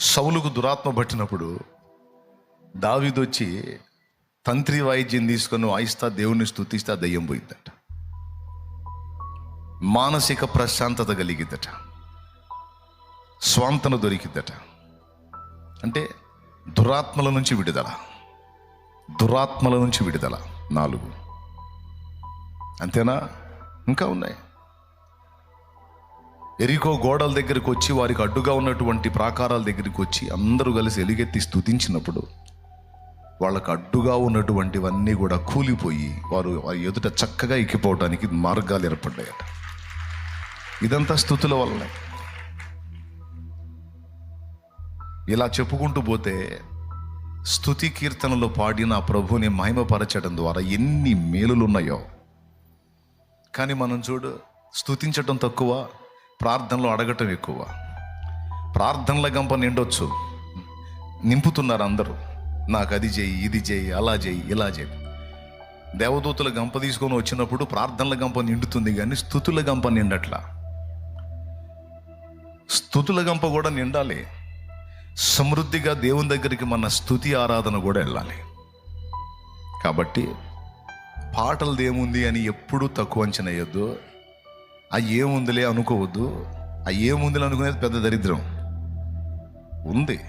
సౌలుకు దురాత్మ పట్టినప్పుడు దావిదొచ్చి తంత్రి వాయిద్యం తీసుకొని వాయిస్తా దేవుణ్ణి స్థుతిస్తా దయ్యం పోయిందట మానసిక ప్రశాంతత కలిగిద్దట. స్వాంతన దొరికిద్దట. అంటే దురాత్మల నుంచి విడుదల. దురాత్మల నుంచి విడుదల నాలుగు. అంతేనా? ఇంకా ఉన్నాయి. ఎరికో గోడల దగ్గరికి వచ్చి వారికి అడ్డుగా ఉన్నటువంటి ప్రాకారాల దగ్గరికి వచ్చి అందరూ కలిసి ఎలుగెత్తి స్థుతించినప్పుడు వాళ్ళకు అడ్డుగా ఉన్నటువంటివన్నీ కూడా కూలిపోయి వారు వారి ఎదుట చక్కగా ఎక్కిపోవడానికి మార్గాలు ఏర్పడ్డాయట. ఇదంతా స్థుతుల వల్లనే. ఇలా చెప్పుకుంటూ పోతే స్థుతి కీర్తనలో పాడిన ప్రభుని మహిమపరచడం ద్వారా ఎన్ని మేలులు ఉన్నాయో కానీ మనం చూడు స్థుతించటం తక్కువ ప్రార్థనలో అడగటం ఎక్కువ. ప్రార్థనల గంప నిండొచ్చు. నింపుతున్నారు అందరూ. నాకు అది చేయి ఇది చేయి అలా చేయి ఇలా చేయి. దేవదూతల గంప తీసుకొని వచ్చినప్పుడు ప్రార్థనల గంప నిండుతుంది కానీ స్థుతుల గంప నిండట్లా. స్థుతుల గంప కూడా నిండాలి. సమృద్ధిగా దేవుని దగ్గరికి మన స్థుతి ఆరాధన కూడా వెళ్ళాలి. కాబట్టి పాటలది ఏముంది అని ఎప్పుడూ తక్కువ అంచనా వేయొద్దు. ఆ ఏముందిలే అనుకోవద్దు. ఆ ఏముందిలే అనుకునేది పెద్ద దరిద్రం. ఉంది.